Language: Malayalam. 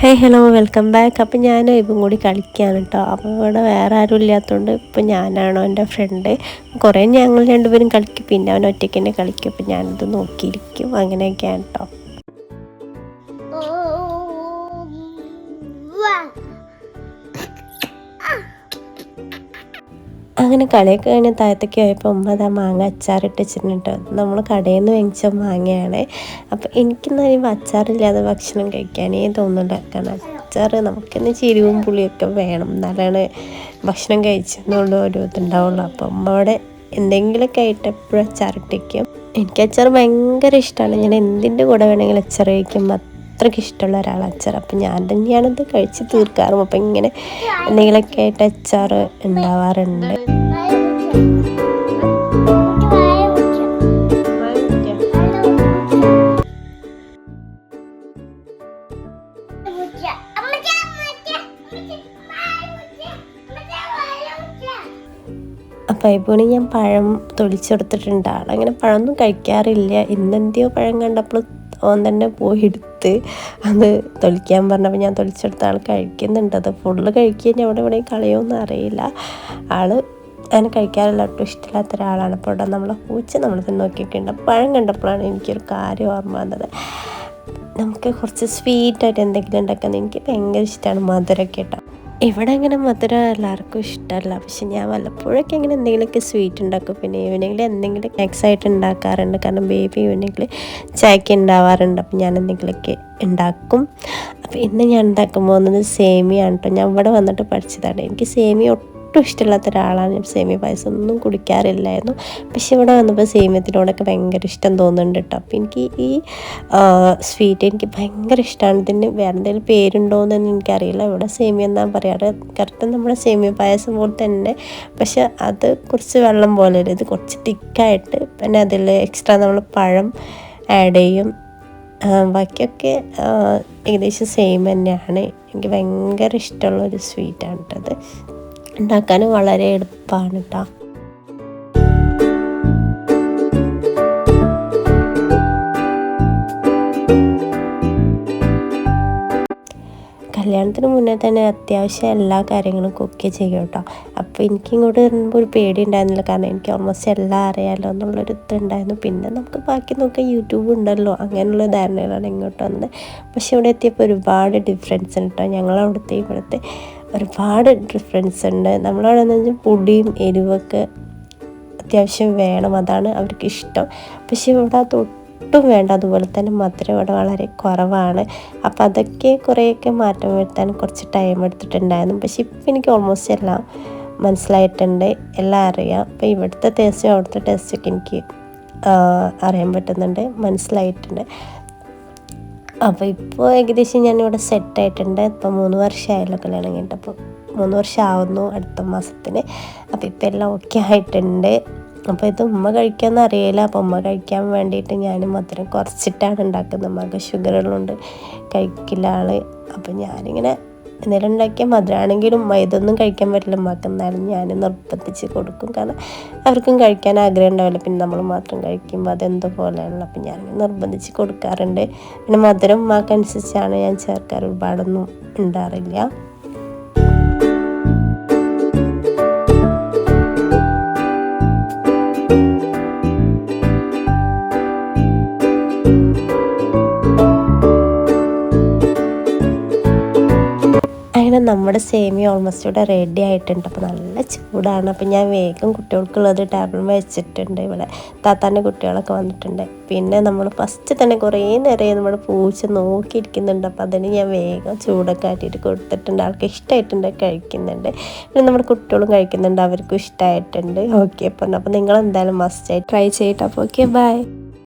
ഹേ ഹലോ വെൽക്കം ബാക്ക് അപ്പം ഞാൻ ഇപ്പം കൂടി കളിക്കുകയാണ് കേട്ടോ അപ്പോൾ ഇവിടെ വേറെ ആരും ഇല്ലാത്തതുകൊണ്ട് ഇപ്പം ഞാനാണോ എന്റെ ഫ്രണ്ട് കുറേ ഞങ്ങൾ രണ്ടുപേരും കളിക്കും. പിന്നെ അവൻ ഒറ്റയ്ക്ക് തന്നെ കളിക്കും. അപ്പം ഞാനിത് നോക്കിയിരിക്കും. അങ്ങനെയൊക്കെയാണ് കേട്ടോ അങ്ങനെ കളിയൊക്കെ കഴിഞ്ഞ് താഴത്തേക്ക് പോയപ്പോൾ ഉമ്മ അതാ മാങ്ങ അച്ചാറിട്ട് വെച്ചിട്ടുണ്ട്. നമ്മൾ കടയിൽ നിന്ന് വാങ്ങിച്ച മാങ്ങയാണ്. അപ്പോൾ എനിക്കിന്ന് ഈ അച്ചാറില്ലാതെ ഭക്ഷണം കഴിക്കാനേ തോന്നുന്നുണ്ട് കാരണം അച്ചാർ നമുക്കിന്ന് ചിരിവും പുളിയൊക്കെ വേണം. എന്നാലാണ് ഭക്ഷണം കഴിച്ചതുകൊണ്ട് ഒരു ഇതുണ്ടാവുള്ളൂ അപ്പോൾ ഉമ്മയുടെ എന്തെങ്കിലുമൊക്കെ ആയിട്ട് എപ്പോഴും അച്ചാറിട്ടേക്കും. എനിക്ക് അച്ചാർ ഭയങ്കര ഇഷ്ടമാണ്. ഞാൻ എന്തിന്റെ കൂടെ വേണമെങ്കിലും അച്ചാർ കഴിക്കും. അത്രയ്ക്ക് ഇഷ്ടമുള്ള ഒരാൾ അച്ചാർ അപ്പം ഞാൻ തന്നെയാണത് കഴിച്ച് തീർക്കാറും. അപ്പം ഇങ്ങനെ എന്തെങ്കിലുമൊക്കെ ആയിട്ട് അച്ചാർ ഉണ്ടാവാറുണ്ട്. പൈപ്പൂണി ഞാൻ പഴം തൊളിച്ചെടുത്തിട്ടുണ്ട് ആളങ്ങനെ പഴമൊന്നും കഴിക്കാറില്ല. ഇന്നെന്തിയോ പഴം കണ്ടപ്പോൾ ഓൻ തന്നെ പോയി അത് തൊളിക്കാൻ പറഞ്ഞപ്പോൾ ഞാൻ തൊളിച്ചെടുത്ത ആൾ കഴിക്കുന്നുണ്ട്. അത് ഫുള്ള് കഴിക്കുക അവിടെ ഇവിടെ കളയുമെന്ന് അറിയില്ല. ആൾ അങ്ങനെ കഴിക്കാറില്ല. ഒട്ടും ഇഷ്ടമില്ലാത്ത ഒരാളാണ്. അപ്പോൾ ഇവിടെ നമ്മളെ പൂച്ച നമ്മൾ നോക്കിയിട്ടുണ്ട് പഴം കണ്ടപ്പോഴാണ് എനിക്കൊരു കാര്യം ഓർമ്മ വന്നത്. നമുക്ക് കുറച്ച് സ്വീറ്റായിട്ട് എന്തെങ്കിലും ഉണ്ടാക്കുന്നത് എനിക്ക് ഭയങ്കര ഇഷ്ടമാണ് മധുരമൊക്കെ കേട്ടോ ഇവിടെ അങ്ങനെ മധുരം എല്ലാവർക്കും ഇഷ്ടമല്ല. പക്ഷെ ഞാൻ വല്ലപ്പോഴൊക്കെ ഇങ്ങനെ എന്തെങ്കിലുമൊക്കെ സ്വീറ്റ് ഉണ്ടാക്കും. പിന്നെ ഈവനിങ്ങിൽ എന്തെങ്കിലും സ്നാക്സ് ആയിട്ട് ഉണ്ടാക്കാറുണ്ട്. കാരണം ബേബി ഈവനിങ്ങിൽ ചായക്ക് ഉണ്ടാവാറുണ്ട്. അപ്പം ഞാൻ എന്തെങ്കിലുമൊക്കെ ഉണ്ടാക്കും. അപ്പോൾ ഇന്ന് ഞാൻ ഉണ്ടാക്കാൻ പോകുന്നത്? സേമിയാണ് കേട്ടോ ഞാൻ ഇവിടെ വന്നിട്ട് പഠിച്ചതാണ്. എനിക്ക് സേമിയ ഒട്ടും ഇഷ്ടമില്ലാത്ത ഒരാളാണ് ഞാൻ സേമിയ പായസം ഒന്നും കുടിക്കാറില്ലായിരുന്നു. പക്ഷെ ഇവിടെ വന്നപ്പോൾ സേമിയത്തിനോടൊക്കെ ഭയങ്കര ഇഷ്ടം തോന്നുന്നുണ്ട് കേട്ടോ. അപ്പോൾ എനിക്ക് ഈ സ്വീറ്റ് എനിക്ക് ഭയങ്കര ഇഷ്ടമാണ്. ഇതിന് വേറെ എന്തെങ്കിലും പേരുണ്ടോയെന്ന് എനിക്കറിയില്ല. ഇവിടെ സേമിയ എന്നാണ് പറയാറ് കറക്റ്റ് നമ്മുടെ സേമിയ പായസം പോലെ തന്നെ. പക്ഷെ അത് കുറച്ച് വെള്ളം പോലെ ഇത് കുറച്ച് തിക്കായിട്ട് പിന്നെ അതിൽ എക്സ്ട്രാ നമ്മൾ പഴം ആഡ് ചെയ്യും. ബാക്കിയൊക്കെ ഏകദേശം സെയിം തന്നെയാണ്. എനിക്ക് ഭയങ്കര ഇഷ്ടമുള്ളൊരു സ്വീറ്റാണ് കേട്ടത് ഉണ്ടാക്കാൻ വളരെ എളുപ്പമാണ് കേട്ടോ കല്യാണത്തിന് മുന്നേ തന്നെ അത്യാവശ്യം എല്ലാ കാര്യങ്ങളും കുക്ക് ചെയ്യും കേട്ടോ. അപ്പോൾ എനിക്ക് ഇങ്ങോട്ട് വരുമ്പോൾ ഒരു പേടി ഉണ്ടായിരുന്നില്ല. കാരണം എനിക്ക് ഓൾമോസ്റ്റ് എല്ലാം അറിയാമല്ലോ എന്നുള്ളൊരു ഇതുണ്ടായിരുന്നു പിന്നെ നമുക്ക് ബാക്കി നോക്കാൻ യൂട്യൂബ് ഉണ്ടല്ലോ. അങ്ങനെയുള്ള ധാരണകളാണ് ഇങ്ങോട്ട് വന്നത്. പക്ഷെ ഇവിടെ എത്തിയപ്പോൾ ഒരുപാട് ഡിഫറൻസ് ഉണ്ട് കേട്ടോ. ഞങ്ങളവിടുത്തെ ഇവിടുത്തെ ഒരുപാട് ഡിഫറൻസ് ഉണ്ട്. നമ്മളവിടെ എന്ന് വെച്ചാൽ പൊടിയും എരിവൊക്കെ അത്യാവശ്യം വേണം. അതാണ് അവർക്ക് ഇഷ്ടം. പക്ഷേ ഇവിടെ ഒട്ടും വേണ്ട. അതുപോലെ തന്നെ മധുരം ഇവിടെ വളരെ കുറവാണ്. അപ്പോൾ അതൊക്കെ കുറേയൊക്കെ മാറ്റം വരുത്താൻ കുറച്ച് ടൈം എടുത്തിട്ടുണ്ടായിരുന്നു. പക്ഷെ ഇപ്പം എനിക്ക് ഓൾമോസ്റ്റ് എല്ലാം മനസ്സിലായിട്ടുണ്ട്. എല്ലാം അറിയാം. അപ്പോൾ ഇവിടുത്തെ ടേസ്റ്റും അവിടുത്തെ ടേസ്റ്റൊക്കെ എനിക്ക് അറിയാൻ പറ്റുന്നുണ്ട്. മനസ്സിലായിട്ടുണ്ട്. അപ്പോൾ ഇപ്പോൾ ഏകദേശം ഞാനിവിടെ സെറ്റായിട്ടുണ്ട് ഇപ്പോൾ മൂന്ന് വർഷമായല്ലോ കല്യാണം കഴിഞ്ഞിട്ട്. അപ്പോൾ മൂന്ന് വർഷം ആവുന്നു അടുത്ത മാസത്തിന്. അപ്പോൾ ഇപ്പോൾ എല്ലാം ഓക്കെ ആയിട്ടുണ്ട്. അപ്പോൾ ഇത് ഉമ്മ കഴിക്കാമെന്ന് അറിയില്ല. അപ്പോൾ ഉമ്മ കഴിക്കാൻ വേണ്ടിയിട്ട് ഞാൻ മധുരം കുറച്ചിട്ടാണ് ഉണ്ടാക്കുന്നത്. ഉമ്മക്ക് ഷുഗറുകളുണ്ട് കഴിക്കില്ല ആൾ അപ്പോൾ ഞാനിങ്ങനെ എന്തെങ്കിലും ഉണ്ടാക്കിയ മധുരമാണെങ്കിലും ഇതൊന്നും കഴിക്കാൻ പറ്റില്ല. ഉമ്മക്ക് എന്നാലും ഞാൻ നിർബന്ധിച്ച് കൊടുക്കും. കാരണം അവർക്കും കഴിക്കാൻ ആഗ്രഹം ഉണ്ടാവില്ല. പിന്നെ നമ്മൾ മാത്രം കഴിക്കുമ്പോൾ അതെന്തോ പോലെയാണല്ലോ. അപ്പം ഞാൻ നിർബന്ധിച്ച് കൊടുക്കാറുണ്ട്. പിന്നെ മധുരം ഉമ്മാക്കനുസരിച്ചാണ് ഞാൻ ചേർക്കാറ്. ഒരുപാടൊന്നും ഉണ്ടാറില്ല. അങ്ങനെ നമ്മുടെ സേമി ഓൾമോസ്റ്റ് ഇവിടെ റെഡി ആയിട്ടുണ്ട്. അപ്പോൾ നല്ല ചൂടാണ്. അപ്പോൾ ഞാൻ വേഗം കുട്ടികൾക്കുള്ളത് ടേബിൾ വെച്ചിട്ടുണ്ട് ഇവിടെ. താത്താന്റെ കുട്ടികളൊക്കെ വന്നിട്ടുണ്ട്. പിന്നെ നമ്മൾ ഫസ്റ്റ് തന്നെ കുറേ നേരം നമ്മൾ പൂച്ച നോക്കിയിരിക്കുന്നുണ്ട്. അപ്പോൾ അതിന് ഞാൻ വേഗം ചൂടൊക്കെ ആട്ടിയിട്ട് കൊടുത്തിട്ടുണ്ട്. ആൾക്ക് ഇഷ്ടമായിട്ടുണ്ട് കഴിക്കുന്നുണ്ട്. പിന്നെ നമ്മുടെ കുട്ടികളും കഴിക്കുന്നുണ്ട്. അവർക്കും ഇഷ്ടമായിട്ടുണ്ട് ഓക്കെ അപ്പം അപ്പോൾ നിങ്ങൾ എന്തായാലും മസ്റ്റായി ട്രൈ ചെയ്യട്ടെ. അപ്പോൾ ഓക്കെ ബൈ